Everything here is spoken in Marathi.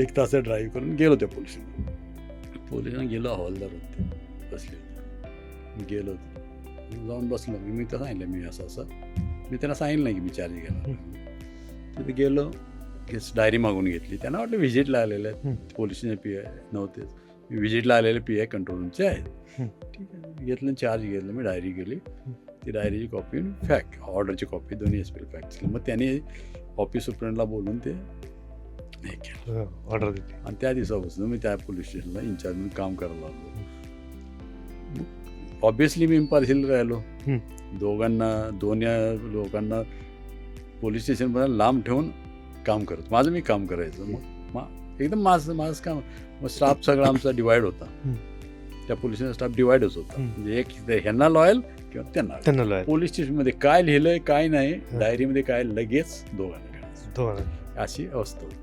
एक तास ड्राईव्ह करून गेलो त्या पोलिसांना पोलिसांना गेलो हवालदार होते बसले. होते गेलो. जाऊन बसलो. मी मी तर सांगितलं मी असं असं. मी त्यांना सांगितलं नाही की मी चार्ज घेणार तिथे गेलो. डायरी मागून घेतली. त्यांना वाटलं व्हिजिटला आलेले. आहेत. पोलिसांचे पी आय नव्हतेच मी व्हिजिटला आलेले पी आय कंट्रोल रूमचे आहेत. ठीक आहे. घेतलं चार्ज घेतलं. मी डायरी गेली ती डायरीची कॉपी फॅक ऑर्डरची कॉपी दोन्ही एस पी फॅक्ट मग त्यांनी ऑफिस सुप्रिंटला बोलून ते हे केलं. ऑर्डर दिली. आणि त्या दिवसापासून मी त्या पोलीस स्टेशनला इंचार्ज म्हणून काम करायला लागलो. ऑब्विसली मी इम्पार्शियल राहिलो. दोघांना दोन्ही लोकांना पोलीस स्टेशनपर्यंत लांब ठेवून काम करत. माझं मी काम करायचं. मग मा एकदम माझं माझं काम मग स्टाफ सगळा आमचा डिवाईड होता. त्या पोलिसांचा स्टाफ डिवाईडच होता. म्हणजे एक ह्यांना लॉयल किंवा त्यांना loyal. त्यांना लॉयल पोलीस स्टेशनमध्ये काय लिहिलंय काय नाही. डायरीमध्ये काय लगेच दोघांना कळायचं. दोघांना. अशी अवस्था होती.